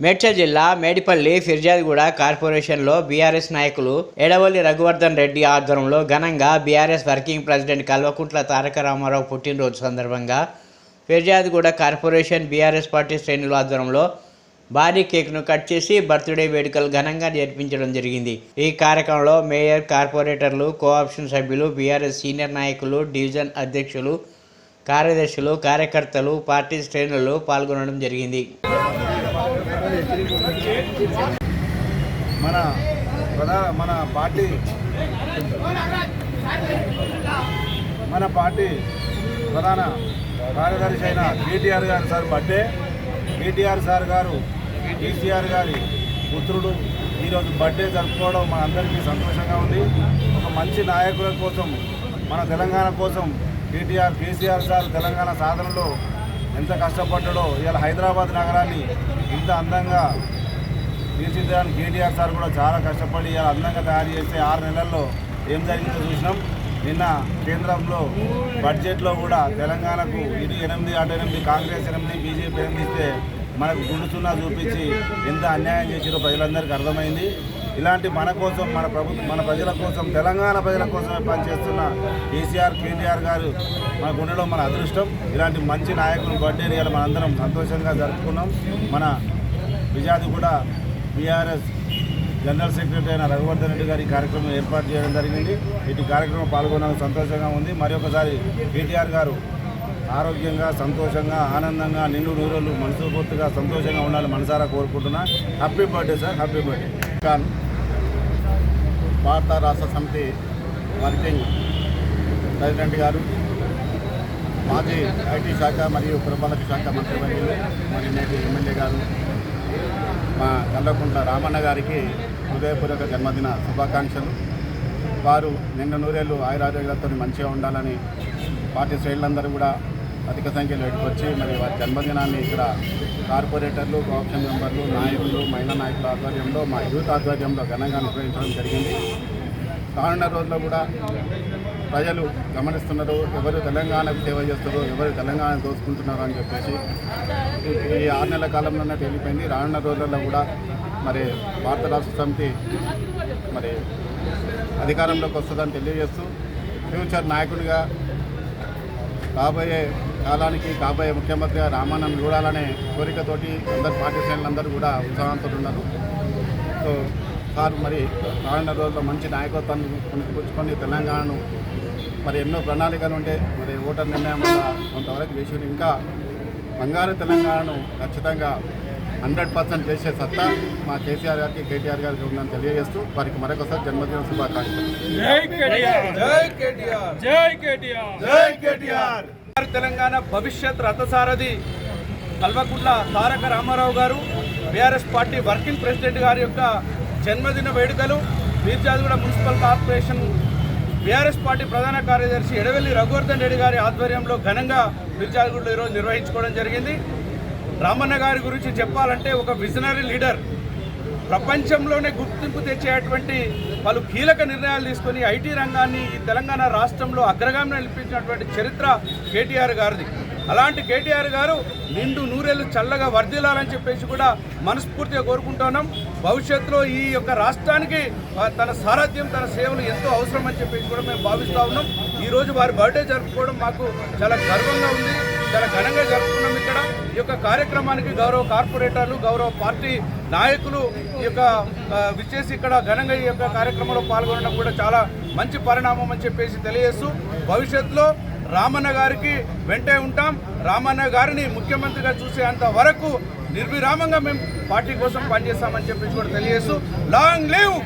మేడ్చల్ జిల్లా మేడిపల్లి ఫిర్జాదిగూడ కార్పొరేషన్లో బీఆర్ఎస్ నాయకులు ఎడవల్లి రఘువర్ధన్ రెడ్డి ఆధ్వర్యంలో ఘనంగా BRS working president Kalvakuntla Taraka Ramarao పుట్టినరోజు సందర్భంగా ఫిర్జాదిగూడ కార్పొరేషన్ బీఆర్ఎస్ పార్టీ శ్రేణుల ఆధ్వర్యంలో భారీ కేక్ను కట్ చేసి బర్త్డే వేడుకలు ఘనంగా జరిపించడం జరిగింది. ఈ కార్యక్రమంలో మేయర్ కార్పొరేటర్లు కోఆప్షన్ సభ్యులు బీఆర్ఎస్ సీనియర్ నాయకులు డివిజన్ అధ్యక్షులు కార్యదర్శులు కార్యకర్తలు పార్టీ శ్రేణులు పాల్గొనడం జరిగింది. మన ప్రధాన మన పార్టీ మన పార్టీ ప్రధాన కార్యదర్శి అయిన కేటీఆర్ గారు సార్ బర్త్డే. కేటీఆర్ సార్ గారు కేసీఆర్ గారి పుత్రుడు. ఈరోజు బర్త్డే జరుపుకోవడం మన అందరికీ సంతోషంగా ఉంది. ఒక మంచి నాయకుల కోసం మన తెలంగాణ కోసం కేటీఆర్ కేసీఆర్ సార్ తెలంగాణ సాధనలో ఎంత కష్టపడ్డాడో ఇవాళ హైదరాబాద్ నగరాన్ని ఇంత అందంగా తీర్చిదిద్దడానికి కేటీఆర్ సార్ కూడా చాలా కష్టపడి అందంగా తయారు చేస్తే ఆరు నెలల్లో ఏం జరిగిందో చూసినాం. నిన్న కేంద్రంలో బడ్జెట్లో కూడా తెలంగాణకు ఇటు ఎనిమిది అటు ఎనిమిది కాంగ్రెస్ ఎనిమిది బీజేపీ ఎనిమిది ఇస్తే మనకు గుండు సున్నా చూపించి ఎంత అన్యాయం చేసిరో ప్రజలందరికీ అర్థమైంది. ఇలాంటి మన కోసం మన ప్రభుత్వం మన ప్రజల కోసం తెలంగాణ ప్రజల కోసమే పనిచేస్తున్న కేసీఆర్ కేటీఆర్ గారు మన గుండెలో మన అదృష్టం. ఇలాంటి మంచి నాయకులు బర్త్డే ఇవాళ మనందరం సంతోషంగా జరుపుకున్నాం. మన విజయాది కూడా బీఆర్ఎస్ జనరల్ సెక్రటరీ అయిన రఘువర్ధన్ రెడ్డి గారి కార్యక్రమం ఏర్పాటు చేయడం జరిగింది. ఇటు కార్యక్రమం పాల్గొనడం సంతోషంగా ఉంది. మరొకసారి కేటీఆర్ గారు ఆరోగ్యంగా సంతోషంగా ఆనందంగా నిండు నూరలు మనసుపూర్తిగా సంతోషంగా ఉండాలి మనసారా కోరుకుంటున్నా. Happy birthday sir happy birthday Khan Bharat Rashtra Samithi working president గారు మాజీ ఐటీ శాఖ మరియు పురపాలక శాఖ మంత్రి మరి నేటి ఎమ్మెల్యే గారు మా కల్లకుంట్ల రామన్న గారికి హృదయపూర్వక జన్మదిన శుభాకాంక్షలు. వారు నిన్న నూరేళ్ళు ఆయురారోగ్యాలతో మంచిగా ఉండాలని పార్టీ శ్రేణులందరూ కూడా అధిక సంఖ్యలో వచ్చి మరి వారి జన్మదినాన్ని ఇక్కడ కార్పొరేటర్లు కోఆప్షన్ మెంబర్లు నాయకులు మహిళా నాయకుల ఆధ్వర్యంలో మా యూత్ ఆధ్వర్యంలో ఘనంగా నిర్వహించడం జరిగింది. రానున్న రోజుల్లో కూడా ప్రజలు గమనిస్తున్నారు ఎవరు తెలంగాణకు సేవ చేస్తారో ఎవరు తెలంగాణ దోచుకుంటున్నారో అని చెప్పేసి ఈ- ఆరు నెలల కాలంలోనే తేలిపోయింది. రానున్న రోజుల్లో కూడా మరి భారత రాష్ట్ర సమితి మరి అధికారంలోకి వస్తుందని తెలియజేస్తూ ఫ్యూచర్ నాయకుడిగా కాబోయే కాలానికి కాబోయే ముఖ్యమంత్రిగా రామానం చూడాలనే కోరికతోటి అందరు పార్టీ శ్రేణులందరూ కూడా ఉత్సాహంతో ఉన్నారు. సో సార్ మరి రానున్న రోజుల్లో మంచి నాయకత్వాన్ని పుంజుకొని తెలంగాణను మరి ఎన్నో ప్రణాళికలు ఉంటే మరి ఓటర్ నిర్ణయం వల్ల కొంతవరకు చేసి ఇంకా బంగారు తెలంగాణను ఖచ్చితంగా హండ్రెడ్ పర్సెంట్ చేసే సత్తా మా కేసీఆర్ గారికి కేటీఆర్ గారికి ఉందని తెలియజేస్తూ వారికి మరొకసారి జన్మదిన శుభాకాంక్షలు. జై కేటీఆర్. జై కేటీఆర్. జై కేటీఆర్. జై కేటీఆర్. తెలంగాణ భవిష్యత్ రథసారథి కల్వకుంట్ల తారక రామారావు గారు బీఆర్ఎస్ పార్టీ వర్కింగ్ ప్రెసిడెంట్ గారి యొక్క జన్మదిన వేడుకలు Mirzadiguda municipal corporation BRS party ప్రధాన కార్యదర్శి ఎడవెల్లి రఘువర్ధన్ రెడ్డి గారి ఆధ్వర్యంలో ఘనంగా మీర్జాదిగూడలో ఈరోజు నిర్వహించుకోవడం జరిగింది. రామన్న గారి గురించి చెప్పాలంటే ఒక విజనరీ లీడర్ ప్రపంచంలోనే గుర్తింపు తెచ్చేటువంటి పలు కీలక నిర్ణయాలు తీసుకొని ఐటీ రంగాన్ని ఈ తెలంగాణ రాష్ట్రంలో అగ్రగామిని నిలిపించినటువంటి చరిత్ర కేటీఆర్ గారిది. అలాంటి కేటీఆర్ గారు నిండు నూరేళ్ళు చల్లగా వర్ధిల్లాలని చెప్పేసి కూడా మనస్ఫూర్తిగా కోరుకుంటున్నాం. భవిష్యత్తులో ఈ యొక్క రాష్ట్రానికి తన సారథ్యం తన సేవలు ఎంతో అవసరం అని చెప్పేసి కూడా మేము భావిస్తూ ఉన్నాం. ఈరోజు వారి బర్త్డే జరుపుకోవడం మాకు చాలా గర్వంగా ఉంది. చాలా ఘనంగా జరుపుకున్నాం ఇక్కడ. ఈ యొక్క కార్యక్రమానికి గౌరవ కార్పొరేటర్లు గౌరవ పార్టీ నాయకులు ఈ యొక్క విచ్చేసి ఇక్కడ ఘనంగా ఈ యొక్క కార్యక్రమంలో పాల్గొనడం కూడా చాలా మంచి పరిణామం అని చెప్పేసి తెలియజేస్తూ భవిష్యత్తులో రామన్న గారికి వెంటే ఉంటాం. రామన్న గారిని ముఖ్యమంత్రిగా చూసేంత వరకు నిర్విరామంగా మేము పార్టీ కోసం పనిచేస్తామని చెప్పేసి కూడా తెలియజేస్తూ లాంగ్ లీవ్!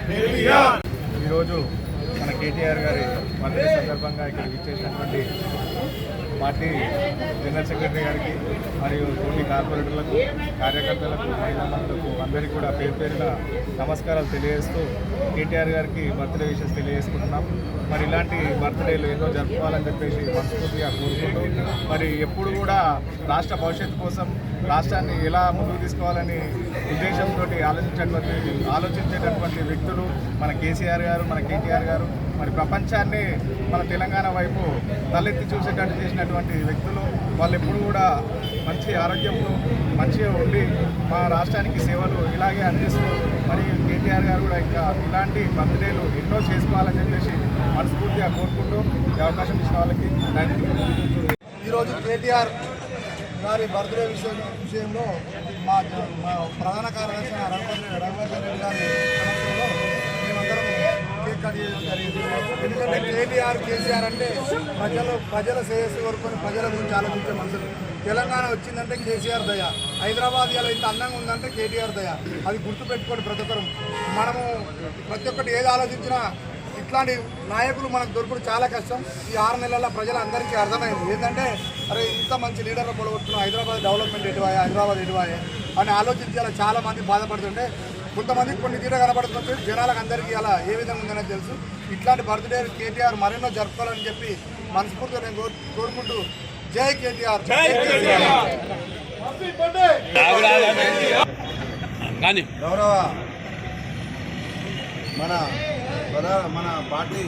ఈరోజు మన కేటీఆర్ గారి బర్త్డే సందర్భంగా ఇక్కడ ఇచ్చేసినటువంటి పార్టీ జనరల్ సెక్రటరీ గారికి మరియు కొన్ని కార్పొరేటర్లకు కార్యకర్తలకు మహిళలకు అందరికీ కూడా పేరు పేరున నమస్కారాలు తెలియజేస్తూ కేటీఆర్ గారికి బర్త్డే విషెస్ తెలియజేసుకుంటున్నాం. మరి ఇలాంటి బర్త్డేలు ఏదో జరుపుకోవాలని చెప్పేసి మనస్ఫూర్తిగా కోరుకుంటూ మరి ఎప్పుడు కూడా రాష్ట్ర భవిష్యత్తు కోసం రాష్ట్రాన్ని ఎలా ముందుకు తీసుకోవాలని ఉద్దేశంతో ఆలోచించేటువంటి ఆలోచించేటటువంటి వ్యక్తులు మన కేసీఆర్ గారు మన కేటీఆర్ గారు మరి ప్రపంచాన్ని మన తెలంగాణ వైపు తలెత్తి చూసేటట్టు చేసినటువంటి వ్యక్తులు వాళ్ళు ఎప్పుడు కూడా మంచి ఆరోగ్యము మంచిగా ఉండి మా రాష్ట్రానికి సేవలు ఇలాగే అందిస్తూ మరి కేటీఆర్ గారు కూడా ఇంకా ఇలాంటి బర్త్డేలు ఎన్నో చేసుకోవాలని చెప్పేసి మనస్ఫూర్తిగా కోరుకుంటూ ఈ అవకాశం ఇచ్చిన వాళ్ళకి థ్యాంక్ యూ ఈరోజు కేటీఆర్ గారి బర్త్డే విషయం విషయంలో మా మా ప్రధాన కార్యదర్శి రఘువర్ధన్ రఘువర్ధన్ రెడ్డి గారి చేయడం జరిగింది. ఎందుకంటే కేటీఆర్ కేసీఆర్ అంటే ప్రజలు ప్రజల శ్రేయస్సు కోరుకొని ప్రజల గురించి ఆలోచించే మనుషులు. తెలంగాణ వచ్చిందంటే కేసీఆర్ దయ. హైదరాబాద్ ఇలా ఇంత అందంగా ఉందంటే కేటీఆర్ దయ. అది గుర్తుపెట్టుకోండి ప్రతి ఒక్కరు. మనము ప్రతి ఒక్కటి ఏది ఆలోచించినా ఇట్లాంటి నాయకులు మనకు దొరకడం చాలా కష్టం. ఈ ఆరు నెలల ప్రజలందరికీ అర్థమైంది. ఏంటంటే అరే ఇంత మంచి లీడర్లు పొడగొట్టుకున్నాం హైదరాబాద్ డెవలప్మెంట్ ఎటువాయే హైదరాబాద్ ఎటువాయే అని ఆలోచించాల చాలా మంది బాధపడుతుంటే కొంతమందికి కొన్ని తీర కనబడుతుంటే జనాలకు అందరికీ అలా ఏ విధంగా ఉందనేది తెలుసు. ఇట్లాంటి బర్త్డే కేటీఆర్ మరెన్నో జరుపుకోవాలని చెప్పి మనస్ఫూర్తిగా నేను కోరు- కోరుకుంటూ జై కేటీఆర్. గౌరవ మన ప్రధాన మన పార్టీ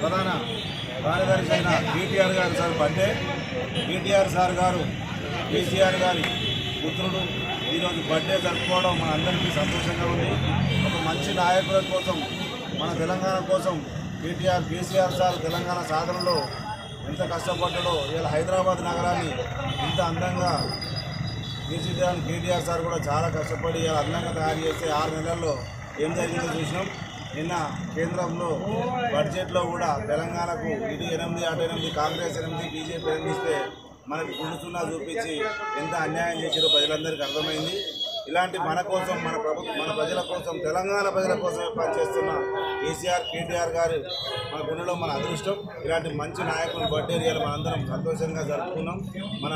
ప్రధాన కార్యదర్శి అయిన కేటీఆర్ గారు సార్ బర్త్డే. కేటీఆర్ సార్ గారు కేసీఆర్ గారి పుత్రుడు ఈరోజు బర్త్డే జరుపుకోవడం మన అందరికీ సంతోషంగా ఉంది. ఒక మంచి నాయకుల కోసం మన తెలంగాణ కోసం కేటీఆర్ కేసీఆర్ సార్ తెలంగాణ సాధనలో ఎంత కష్టపడ్డాడో ఇలా హైదరాబాద్ నగరాన్ని ఇంత అందంగా తీర్చిదిద్దాలని కేటీఆర్ సార్ కూడా చాలా కష్టపడి ఇలా అందంగా తయారు చేస్తే ఆరు నెలల్లో ఏం జరిగిందో చూసినాం. నిన్న కేంద్రంలో బడ్జెట్లో కూడా తెలంగాణకు ఇది ఎనిమిది అటు ఎనిమిది కాంగ్రెస్ ఎనిమిది బీజేపీ ఎనిమిది ఇస్తే మనకి గుండుసున్నా చూపించి ఎంత అన్యాయం చేసారో ప్రజలందరికీ అర్థమైంది. ఇలాంటి మన కోసం మన ప్రభుత్వం మన ప్రజల కోసం తెలంగాణ ప్రజల కోసం పనిచేస్తున్న కేసీఆర్ కేటీఆర్ గారు మన గుండెలో మన అదృష్టం. ఇలాంటి మంచి నాయకులు బర్త్డే ఇవాళ మనందరం సంతోషంగా జరుపుకున్నాం. మన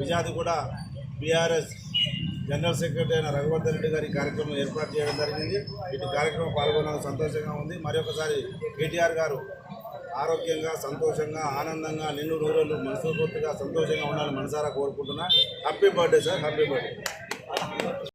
విజాది కూడా బీఆర్ఎస్ జనరల్ సెక్రటరీ అయిన రఘువర్ధన్ రెడ్డి గారి కార్యక్రమం ఏర్పాటు చేయడం జరిగింది. ఇటు కార్యక్రమం పాల్గొనడం సంతోషంగా ఉంది. మరొకసారి కేటీఆర్ గారు ఆరోగ్యంగా సంతోషంగా ఆనందంగా నిన్ను నూరులు మనస్ఫూర్తిగా సంతోషంగా ఉండాలని మనసారా కోరుకుంటున్నా. Happy birthday sir happy birthday